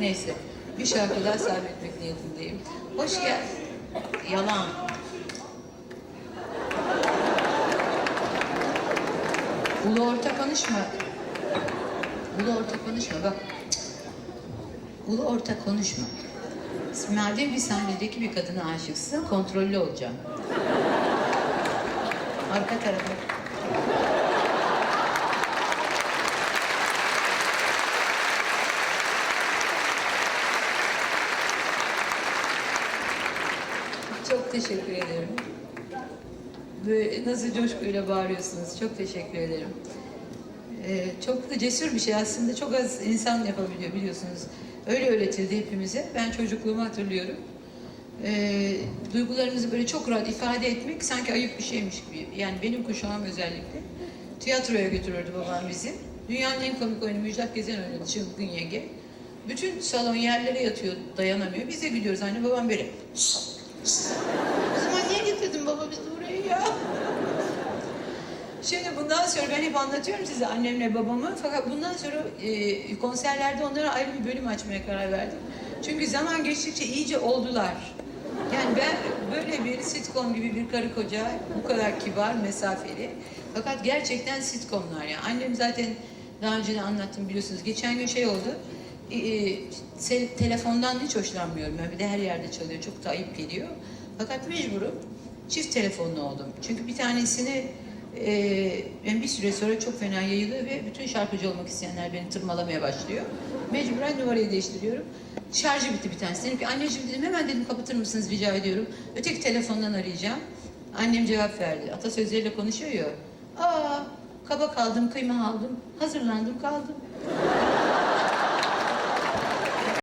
Neyse. Bir şarkı daha sabretmek niyetindeyim. Hoş gel. Yalan. Ulu orta konuşma. Ulu orta konuşma bak. Ulu orta konuşma. Madem bir sahnedeki bir kadına aşıksın, kontrollü olacağım. Arka tarafa. Çok teşekkür ederim. Böyle nasıl coşkuyla bağırıyorsunuz. Çok teşekkür ederim. Ee, çok da cesur bir şey aslında. Çok az insan yapabiliyor biliyorsunuz. Öyle öğretildi hepimize. Ben çocukluğumu hatırlıyorum. Ee, duygularımızı böyle çok rahat ifade etmek sanki ayıp bir şeymiş gibi. Yani benim kuşağım özellikle. Tiyatroya götürürdü babam bizi. Dünyanın en komik oyunu Müjdat Gezen oynadı Çılgın Yenge. Bütün salon yerlere yatıyor, dayanamıyor. Biz de gidiyoruz. Anne babam böyle. O zaman niye getirdin baba bizi buraya ya? Şimdi bundan sonra ben hep anlatıyorum size annemle babamı. Fakat bundan sonra e, konserlerde onlara ayrı bir bölüm açmaya karar verdim. Çünkü zaman geçtikçe iyice oldular. Yani ben böyle bir sitcom gibi bir karı koca, bu kadar kibar, mesafeli. Fakat gerçekten sitcomlar ya. Annem zaten daha önce de anlattım biliyorsunuz. Geçen gün şey oldu. E, e, telefondan hiç hoşlanmıyorum. Ben bir de her yerde çalıyor. Çok da ayıp geliyor. Fakat mecburum. Çift telefonlu oldum. Çünkü bir tanesini e, bir süre sonra çok fena yayılıyor ve bütün şarkıcı olmak isteyenler beni tırmalamaya başlıyor. Mecburen numarayı değiştiriyorum. Şarjı bitti bir tanesi. Dedim ki anneciğim dedim hemen dedim kapatır mısınız rica ediyorum. Öteki telefondan arayacağım. Annem cevap verdi. Atasözleriyle konuşuyor ya. Aa kaba kaldım, kıyma aldım, hazırlandım kaldım.